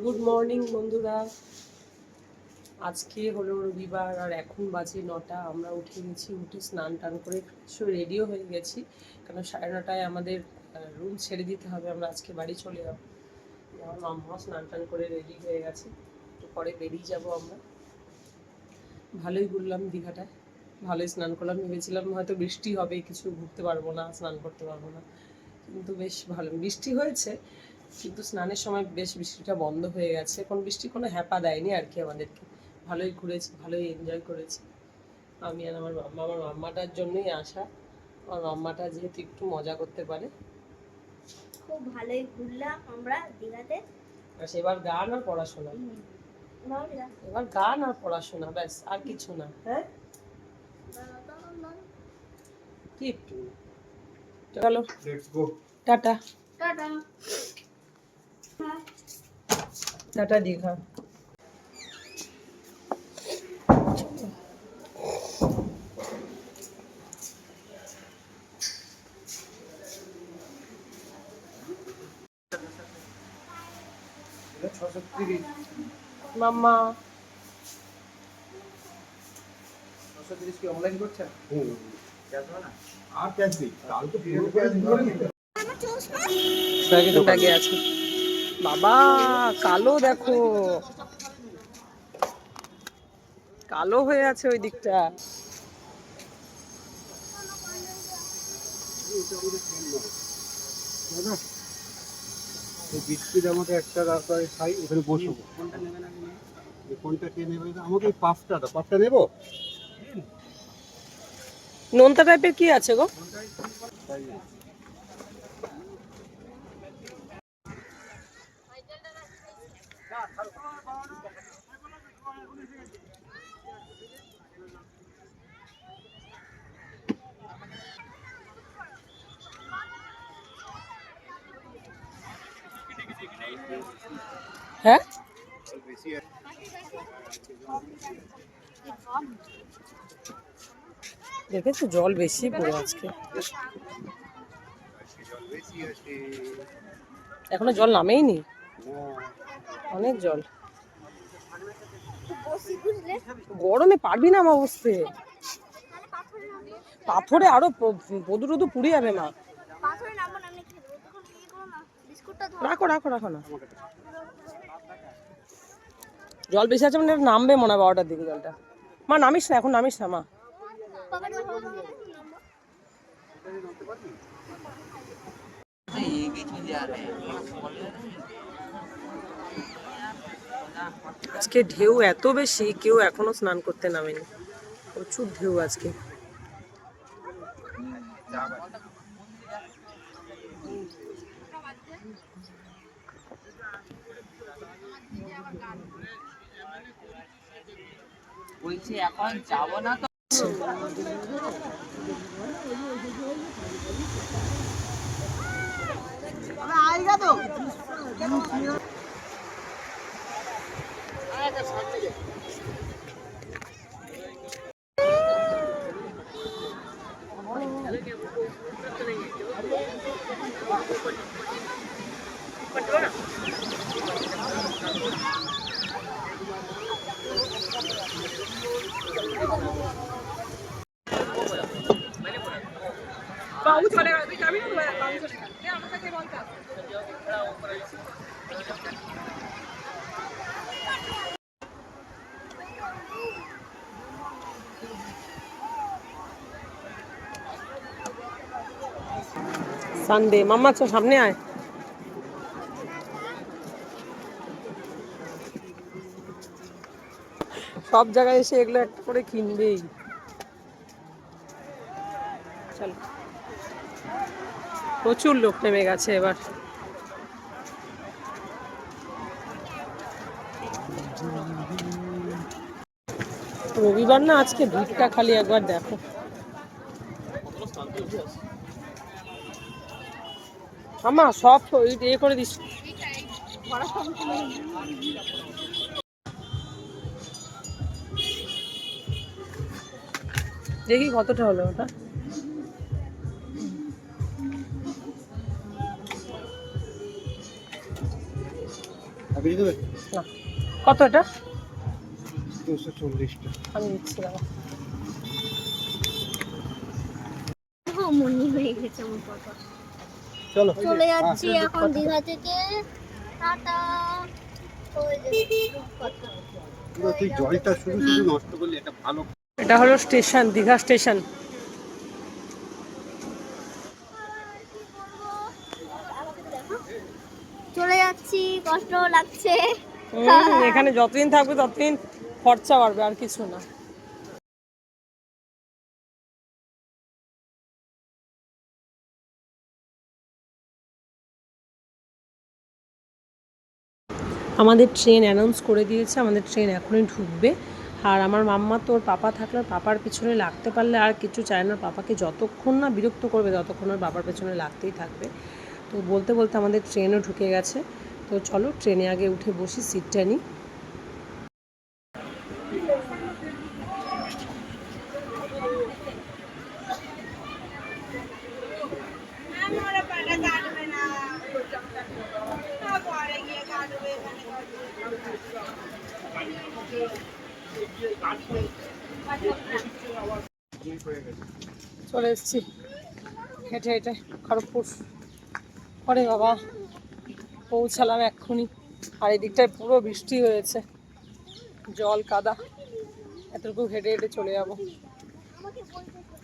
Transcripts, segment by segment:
Good morning বন্ধুরা। আজকে হলো রবিবার, আর এখন বাজে নটা। আমরা উঠে গেছি, উঠে স্নান টান করে কিছু রেডিও হয়ে গেছি। কেন, সাড়ে নটায় আমাদের রুম ছেড়ে দিতে হবে, আমরা আজকে বাড়ি চলে যাব। আমার মাম্মা স্নান টান করে রেডি হয়ে গেছে। একটু পরে বেরিয়ে যাব আমরা। ভালোই ঘুরলাম দীঘাটায়। ভালোই স্নান করলাম, ভেবেছিলাম হয়তো বৃষ্টি হবে, কিছু ঘুরতে পারব না, স্নান করতে পারব না। কিন্তু বেশ ভালো, বৃষ্টি হয়েছে। কিন্তু স্নানের সময় বেশ বৃষ্টিটা বন্ধ হয়ে গেছে। এখন বৃষ্টি কোনো হ্যাপা দেয়নি আর কি আমাদেরকে। ভালোই ঘুরেছি ভালোই এনজয় করেছি। আমি আর আমার মাম্মা আমার মাম্মাটার জন্যই আসা। আমার মাম্মাটা যেহেতু একটু মজা করতে পারে। খুব ভালোই ঘুরলাম আমরা দীঘাতে। সেবার গান আর পড়াশোনা। এবার গান আর পড়াশোনা ব্যাস আর কিছু না। হ্যাঁ? কি? একটু চলো টাটা। টাটা। টাটা দীঘা। এটা ছশো তিরিশ মাম্মা। ছশো তিরিশ কি অনলাইন করছেন আর ক্যাশ দিই তাহলে তো পুরো ক্যাশ ব্যাগে আছে। বাবা কালো দেখো। কালো হয়ে আছে ওই দিকটা। বিস্কিট আমাকে একটা রাস্তায় খাই ওখানে বসবো। কোনটা কে নেবে? আমাকে এই পাঁচটা দাও। পাঁচটা নেব? নোনতা টাইপের কি আছে গো? হ্যাঁ? দেখেছ? জল বেশি পড়ে আজকে। এখনও জল নামেইনি? অনেক জল। গরমে পারবি না মা বসতে পাথরে আরও বদু টদু পুড়ে যাবে মা রাখো রাখো রাখো না জল বেশি আছে মানে নামবে মনে হয় বারোটার দিকে জলটা মা নামিস না এখন নামিস না মা আজকে ঢেউ এত বেশি কেউ এখনও স্নান করতে নামেনি। প্রচুর ঢেউ আজকে। বলছি এখন যাব না তো? গেল তুই যাবি না বাবু চলে গেল আমার কাছে বলতা সানডে মাম্মা চো সামনে আয়। সব জায়গায় এসে এগুলো একটা করে কিনবেই। প্রচুর লোক নেমে গেছে এবার। রবিবার না আজকে ভিড়টা খালি একবার দেখো। আমা সব ইয়ে করে দিস। দেখি কতটা হলো ওটা। না। কত এটা? দুশো চল্লিশটা। আমি দিচ্ছি দাদা হ্যাঁ, মনে হয়ে গেছে আমার কথা। চলো। চলে যাচ্ছি এখন দীঘা থেকে। টাটা। ওই যে কথা পুরো তুই জলটা শুধু শুধু নষ্ট করলি এটা ভালো। এটা হলো স্টেশন দীঘা স্টেশন। চলে যাচ্ছি কষ্ট লাগছে। হুম, এখানে যতদিন থাকবে ততদিন খরচা বাড়বে আর কিছু না। আমাদের ট্রেন অ্যানাউন্স করে দিয়েছে, আমাদের ট্রেন এখনই ঢুকবে। আর আমার মাম্মা তো ওর পাপা থাকলে পাপার পিছনে লাগতে পারলে আর কিছু চায় না। পাপাকে যতক্ষণ না বিরক্ত করবে, ততক্ষণ ওর বাবার পেছনে লাগতেই থাকবে। তো বলতে বলতে আমাদের ট্রেনও ঢুকে গেছে। তো চলো ট্রেনে আগে উঠে বসি সিটটা নিই। চলে এসেছি। হেঁটে হেঁটে খড়গপুর। পরে বাবা, পৌঁছালাম এক্ষুনি। আর এদিকটায় পুরো বৃষ্টি হয়েছে। জল কাদা। এতটুকু হেঁটে হেঁটে চলে যাব।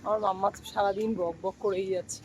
আমার মাম্মা তো সারাদিন বক বক করেই যাচ্ছে।